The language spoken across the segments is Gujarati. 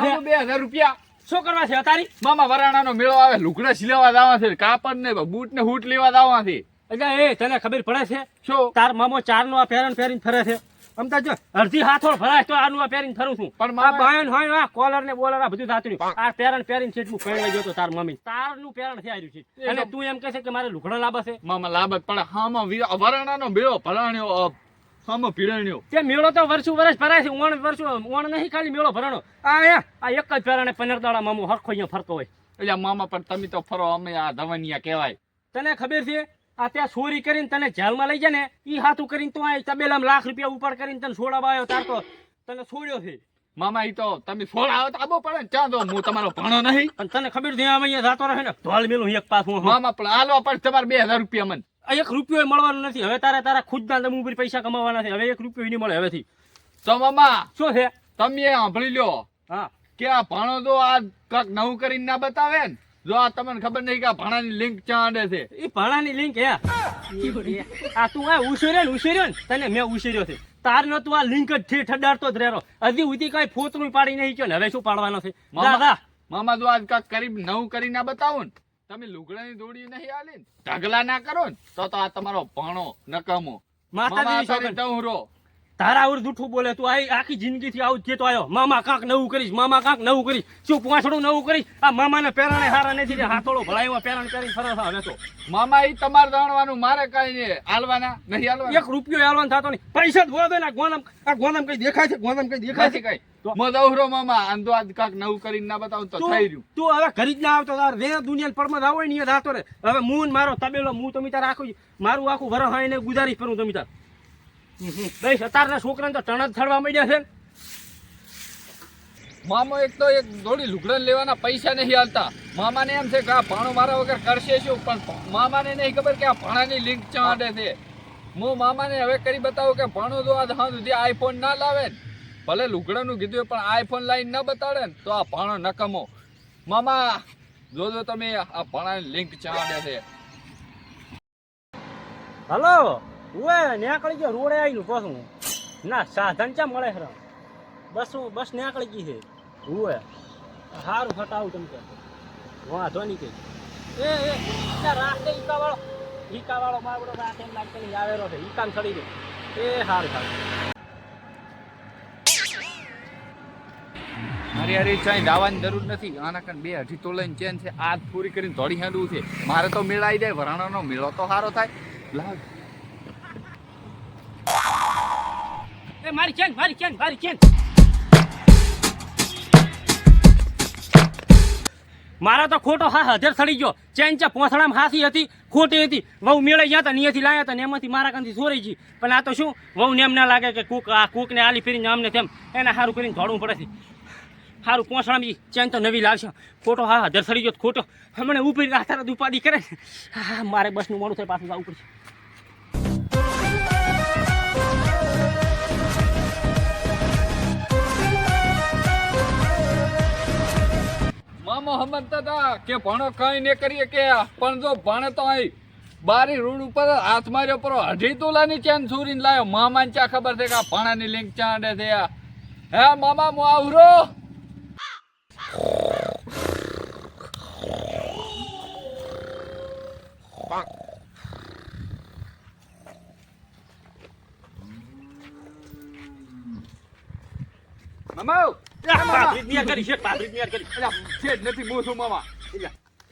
હજાર રૂપિયા. શું કરવા છે તારી મામા વરાણાનો મેળો આવે લુકડા સિલાવા દાવા છે કાપડ ને બૂટ ને હૂટ લેવા દાવા છે. એટલે એ તને ખબર પડે છે? શું? તાર મામો ચાર નો આ પહેરણ પહેરીને ફરે છે. આમ તો જો અડધી હાથોડ ભરાય તો આનું આ પહેરીને ફરું છું. પણ આ ભાઈ બાયન હોય ને આ કોલર ને બોલર આ બધું થાતું આ પહેરણ પહેરીને છેટલું પહેરવા ગયો તો તાર મમ્મી. તારનું પહેરણ થઈ આવ્યું છે. અને તું એમ કહે છે કે મારે લુગડા લાભ છે. મામા લાભ પણ હામાં વી- વરાણાનો મેળો ભરાણ્યો અ, હામાં તે મેળો તો વર્ષુ વર્ષ ભરાય છે ઓણ વર્ષુ ઓણ નહીં ખાલી મેળો ભરાણો. આ અહીંયા આ એક જ પહેરણે પંદર દાડા મામો હરખો અહીંયા ફરતો હોય. એટલે મામા પણ તમે તો ફરો અમે આ ધવનિયા કહેવાય. તને ખબર છે આ ત્યાં ચોરી કરીને તને જેલમાં લઈ જાય ને એ હાથું કરીને તો આ તબેલામાં લાખ રૂપિયા ઉપર કરીને તને છોડાવા આવ્યો તાર તો તને છોડ્યો છે. મામા ઈ તો તમે આવો તો આબો પડે ત્યાં તો હું તમારો ભણો નહીં. પણ તને ખબર છે આમ અહીંયા જાતો રહે ને ઢોલ મેલું એક પાછું મામા પણ આલો પણ તમારે બે હજાર રૂપિયા મને. એક રૂપિયો મળવાનો નથી. હવે તારે તારા ખુદના તમે ઉપર પૈસા કમાવાના છે. હવે એક રૂપિયો નહીં મળે હવેથી. તો મામા શું છે? તમે સાંભળી લ્યો. હા. કે આ ભાણો તો આ કાંક નવું કરીને ના બતાવે ને? જો આ તમને ખબર નહીં કે આ ભાણાની લિંક ચાંડે છે. એ ભાણાની લિંક હે. આ તું આ ઉછેર્યો ને ઉછેર્યો ને? તને મેં ઉછેર્યો છે. તાર નો તું આ લિંક જ છે ઠડાડતો જ રહેરો હજી ઉધી કઈ ફોતરું પાડી નહીં ગયો ને? હવે શું પાડવાનો છે? મામા મામા જો આજ કાંક કરી નવું કરી ના બતાવો ને. તમે લુગડાની દોડી નહીં આલે ઢગલા ના કરો ને તો તો આ તમારો ભણો નકામો. માતાજી માતાજીની રો તારા આવું જૂઠું બોલે તું આ આખી જિંદગી થી આવું જ તો આવ્યો. મામા કાંક નવું કરીશ મામા કાંક નવું કરીશ. શું પાછળ નવું કરીશ? આ મામાને પેરાણે હારા નથી હાથોડો ભલાઈમાં પેરાણ કરીને ફરે છે હવે તો મામા ઈ તમારે જાણવાનું મારે કઈ નહીં. હાલવાના? નહીં આલવાના એક રૂપિયો હાલવાનો થતો નહીં. પૈસા જ બોલો ને ગોનમ આ ગોનમ કઈ દેખાય છે? ગોનમ કઈ દેખાય છે? કઈ. તો? મામા. આંધો આજ કાક નવું કરીને ના બતાવું તો તું થઈ રહ્યું. તું હવે ઘરે જ ના આવતો. તાર રે દુનિયા પરમાં આવો ને એ જાતો રે. હવે મૂન મારો તબેલો હું તમે તાર આખું મારું આખું વરહ ને ગુજારીશ કરું તમે તાર બસ સતારના છોકરાને તો ટણ જ થડવા માંડ્યા છે. મામો એક તો એક થોડી લુગડન લેવાના પૈસા નહીં હાલતા મામાને એમ છે કે આ ભાણો મારા વગર કરશે શું? પણ મામાને નહીં ખબર કે આ ભાણાની લિંક ચાંડે છે. હું મામાને હવે કરી બતાવું કે ભાણો તો આ હા સુધી આઈફોન ના લાવે ને. ભલે લુગડાનું કીધું પણ આઈફોન લાઈન ના બતાડે ને તો આ ભાણો નકમો. મામા જોજો તમે આ ભાણાની લિંક ચાંડે છે. હલો. ઉવે, નીકળી ગયો, રોડે આવીને પાછું. ના, સાધન ચા મળે ખરા બસ બસ નીકળી ગઈ છે ઉવે સારું ફટાવું તમે કે. વાંધો નહીં કે. એ એ રાતે ઈકાવાળો ઈકા વાળો ઈકા વાળો મારો રાતે એમ લાગે કે આવેલો છે. ઈકામ ચડી દે એ સારું સારું મારી હારી ચાઈ દાવાની જરૂર નથી. આના કારણે બે અઢી લઈને ચેન છે. આજ પૂરી કરીને દોડી હાંડવું છે. મારે તો મેળાઈ જાય. વરાણાનો મેળો તો સારો થાય. લાગ મારી કેન, મારી ચેન મારી કેન. મારા તો ખોટો હા હજર સડી ગયો. ચેન છે પોસડામાં હાસી હતી, ખોટી હતી. વહુ મેળે ગયા હતા નિયથી લાયા હતા, ને એમાંથી મારા કાંથી સોરી ગઈ. પણ આ તો શું? વહુ ને એમ ના લાગે કે કૂક આ કૂકને આલી ફેરીને આમને તેમ એને સારું કરીને દોડવું પડે છે. સારું પોસડામાં ચેન તો નવી લાવશે. ખોટો હા હજર સડી ગયો, ખોટો. હમણાં ઉપરી રાતા ઉપાદી કરે ને હા, મારે બસનું મોડું થાય, પાછું જવું પડશે. સમજતા હતા કે ભણો કઈ ને કરીએ કે પણ જો ભણે તો અહીં બારી રોડ ઉપર હાથ માર્યો પર અઢી તોલાની ચેન સુરીને લાયો. મામાને ચા ખબર છે કે ભાણાની લિંક ચાંડે છે હે મામા મો આવરો? મામા હું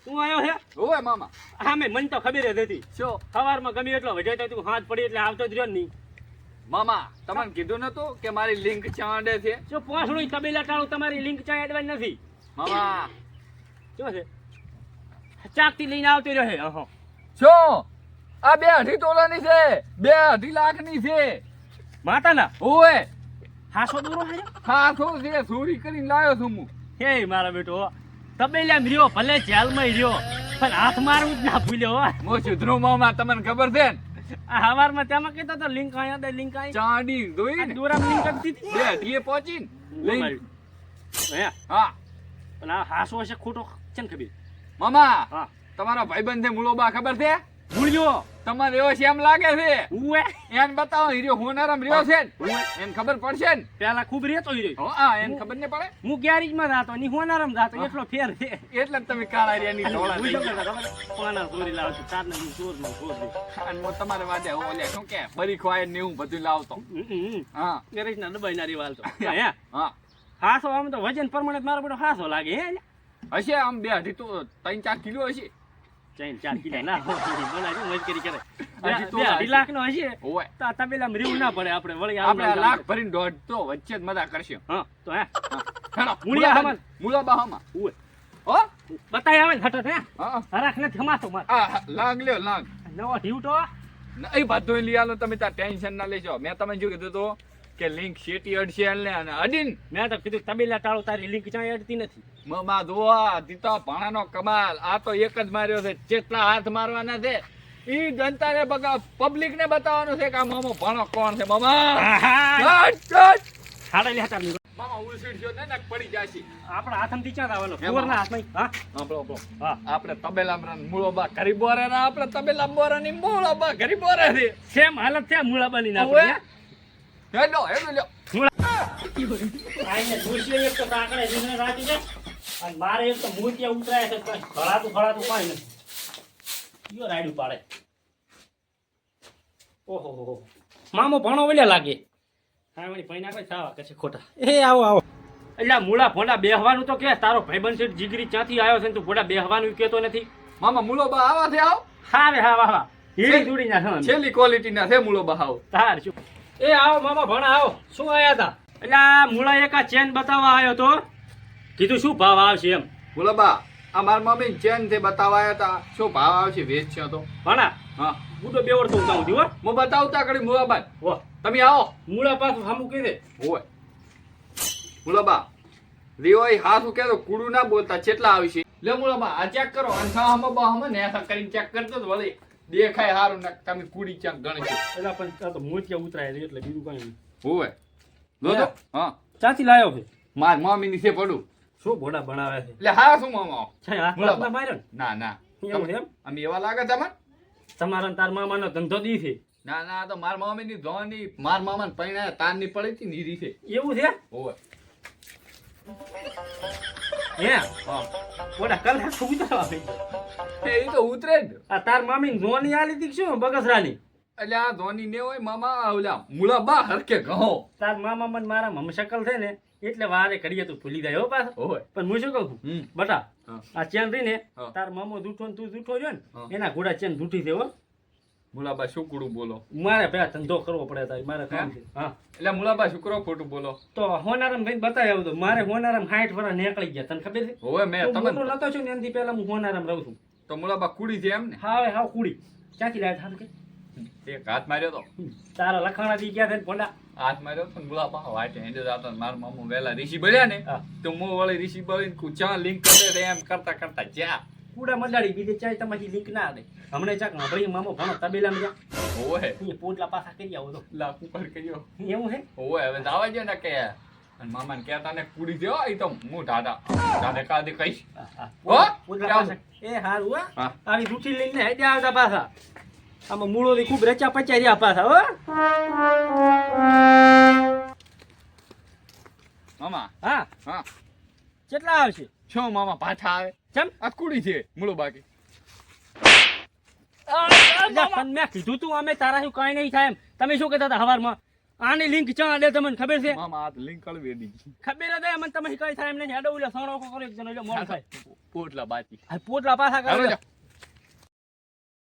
તું આવ્યો છે ઓય મામા હા મેં મને તો ખબર જ શું સવારમાં ગમે એટલો વજે તો હાથ પડી એટલે આવતો રહ્યો નહીં મામા તમને કીધું નતું કે મારી લિંક ચાંડે છે જો પોસડું તબેલા ટાળું તમારી લિંક ચા નથી મામા શું છે ચાકતી લઈને આવતી રહે અહો. આ બે અઢી તોલાની છે બે અઢી લાખની છે માતાના ઓય હાસો દૂરો છે હાસો છે ચોરી કરીને લાવ્યો છું હું. હે મારા બેટો તબેલામાં રહ્યો ભલે જેલમાં રહ્યો પણ હાથ મારવું જ ના ભૂલ્યો હો. મો સુધરો મામા તમને ખબર છે ને? આ હવારમાં તેમાં કહેતો તો લિંક આયા દે લિંક આઈ ચાડી દોઈ ને? દોરામાં લિંક જ દીધી. બે ઢીએ પહોંચી લઈ હે હા. પણ આ હાસો છે ખોટો છે ને ખબર? મામા હા. તમારા ભાઈબંધ છે મુલોબા ખબર છે? ભૂલ્યો તમારે એવો છે એમ લાગે છે? હું એમ બતાવો હીરો હોનારમ રહ્યો છે ને? એને ખબર પડશે ને? પેલા ખૂબ રહેતો હીરો. હા એને ખબર ને પડે? હું ગેરેજમાં જાતો ની હોનારમ જાતો એટલો ફેર છે. એટલે તમે કાળા રેની ની હું થઈ? પાના ચોરી લાવતો ચાર ને ચોર નો ચોર અને મો તમારે વાદે હો લે શું કે? ફરી ખવાય ને હું બધું લાવતો. હા. ગેરેજના દબાઈ ના રીવાલ તો. હે હા હાસો આમ તો વજન પ્રમાણે મારો બેટો હાસો લાગે હે હશે આમ બે અઢી તો ત્રણ ચાર કિલો હશે. ચાઈન ચાર કિલો ના બનાવી મજકરી કરે બે અઢી લાખ નો હશે. તો આ તબેલામાં રીવું ના પડે આપણે વળી આપણે લાખ ભરીને દોઢ તો વચ્ચે જ મજા કરશે. હા તો હે. મૂળિયા હમણ. મૂળા બાહામાં ઉવે. હો? બતાય આવે ને હે. હરાખ નથી હમાતો માર. લાગ લ્યો લાગ. નવો ઢીવ તો. એ બધું લઈ આલો તમે તાર ટેન્શન ના લેજો મેં તમે જો કીધું તો કે લિંક શેટી અડશે ને અને અડીન. મેં તો કીધું તબેલા ટાળો તારી લિંક ચાય અડતી નથી. મમા ધોવા દીતો ભાણાનો કમાલ. આ તો એક જ માર્યો છે. જેટલા હાથ મારવાના છે ઈ જનતાને બગા પબ્લિક ને બતાવવાનું છે કે આ મામો ભાણો કોણ છે મામા? હટ, હટ. હાડા લે મામા ઉલસીડ છો ને પડી જાશી આપણા હાથમાંથી ક્યાં એમાં. કુંવરના હાથમાં. હા? આપણો આપણો હા. આપણે તબેલા મૂળોબા બા ગરીબો રે ને આપણે તબેલા બોરાની મૂળો બા ગરીબો રે છે. સેમ હાલત છે મૂળોબા ની ના હોય હેલો હેલો લ્યો આઈને દોશીએ એક તો કાકડે જીને રાખી છે. અને મારે એમ તો મૂર્તિયા ઉતરાય છે કઈ ખળાતું ખળાતું કઈ નથી. યો રાયડું પાડે. ઓહો હો હો. મામો ભણો વળ્યા લાગે. હા વળી ભાઈ નાખે સાવા કે છે ખોટા. એ આવો આવો. એટલે મૂળા ભોડા બેહવાનું તો કે તારો ભાઈબંધ સીટ જીગરી ક્યાંથી આવ્યો છે ને તું ભોડા બેહવાનું કહેતો નથી. મામા મૂળો બા આવા? છે આવ હા રે હા. વાહ વાહ હીરી જોડી ના છેલ્લી ક્વોલિટી ના છે મૂળો બા આવ. તાર શું એ આવો મામા ભણા આવો. શું આયા હતા એટલે આ મૂળા એક આ ચેન બતાવવા આવ્યો તો. કીધું શું ભાવ આવશે એમ? બોલો બા આ મારા મમ્મી ચેનથી બતાવાયા હતા. શું ભાવ આવશે? વેચ છે તો. ભાણા હા. બુડો બે વર્ષ હું જાઉં છું હો. હું બતાવતા કરી મૂળા બા વાહ તમે આવો. મૂળા પાછું સામું કહી દે. હોય. મૂળો બા રીઓય હાથ કે તો કુડું ના બોલતા કેટલા આવશે? લે મૂળો આ ચેક કરો. અને હમ બા હમ ને એસા કરીને ચેક કરતો તો વળી દેખાય હારું ને તમે કુડી ચેક ગણશો એટલે પણ તો મોતિયા ઉતરાય એટલે બીજું કઈ નહીં. હોય. તો. હા. ચાથી લાયો છે? માર મમ્મી ની છે પડું. શું ભોડા બનાવે છે? એટલે હા શું મામા? છે હાથ હાથમાં માર્યો ના? ના એવું એમ? અમે એવા લાગે તમને? તમારા તાર મામાનો ધંધો દી છે. ના ના તો માર મામી ની ધોની માર મામા ને પૈણા તારની પડી હતી નીરી છે. એવું છે? ઓવે. હે? હા. ભોડા કલાક ઉતરવા એ તો ઉતરે જ. આ તાર મામી ધોની આલી હતી શું? બગસરાની? એટલે આ ધોની ને હોય મામા ઓલા મૂળા બા હરકે કહો તાર મામા મન મારા મમશકલ છે ને એટલે વારે કરીએ તું ભૂલી જાય હો પાછો. પણ હું શું કહું છું? બટા આ ચેન રહી ને તાર મામો જૂઠો ને તું જૂઠો રહ્યો ને એના ઘોડા ચેન જૂઠી દેવો હો. શુકડું બોલો? મારે પેલા ધંધો કરવો પડે તારી મારે કામ છે. હા. એટલે મુલાબા શુકરો ખોટું બોલો. તો હોનારમ ભાઈ બતાવી આવું તો મારે હોનારમ સાઠ વર્ષ નીકળી ગયા તને ખબર છે? હોય મેં તું મોટો તમને નતો છું ને એનાથી પહેલા હું હોનારમ રહું છું. તો મુલાબા કુડી છે એમ ને? હા હા કુડી. ક્યાંથી લાવ્યા કે એક હાથ માર્યો તો. તારા લખાણા થી ગયા થઈને ને હાથ માર્યો તો બોલા પા વાટે. હેંડે જાતો ને મારા મામો વહેલા ઋષિ બોલ્યા ને તો મો વાળી ઋષિ બોલીને કુચા લિંક કરે રે એમ કરતા કરતા જ્યાં કુડા મડાડી બીજે ચાય તમારી લિંક ના દે. હમણે ચાક ભાઈ મામો ભણો તબેલામાં જા ઓહે એ પોટલા પાછા કરી આવો તો. લાખ ઉપર કર્યો. એવું હે? ઓહે હવે દાવા જો ને કે. અને મામાને કહેતા ને કુડી દેવો એ તો હું દાદા દાદા કાદે કહીશ. પાછા. એ હારું આવી રૂટી લઈને હેડ્યા આવતા પાછા. આમાં મૂળો મૂળોથી ખૂબ રચા પચા રહ્યા પાછા હો. મામા. હા. હા. કેટલા આવશે? છો મામા પાછા આવે. ચમ. આ કુડી છે મૂળો બાકી. મેં કીધું તું અમે તારા શું કઈ નહીં થાય એમ. તમે શું કહેતા હતા હવારમાં? આની લિંક ચા દે તમને ખબર છે? મામા આ લિંક કળવી ખબર હતી મને તમે કઈ થાય એમ નહીં. હેડો ઉલ્યા સણો કરો એક જણો એટલે મોડું થાય. પોટલા બાકી. આ પોટલા પાછા કરો.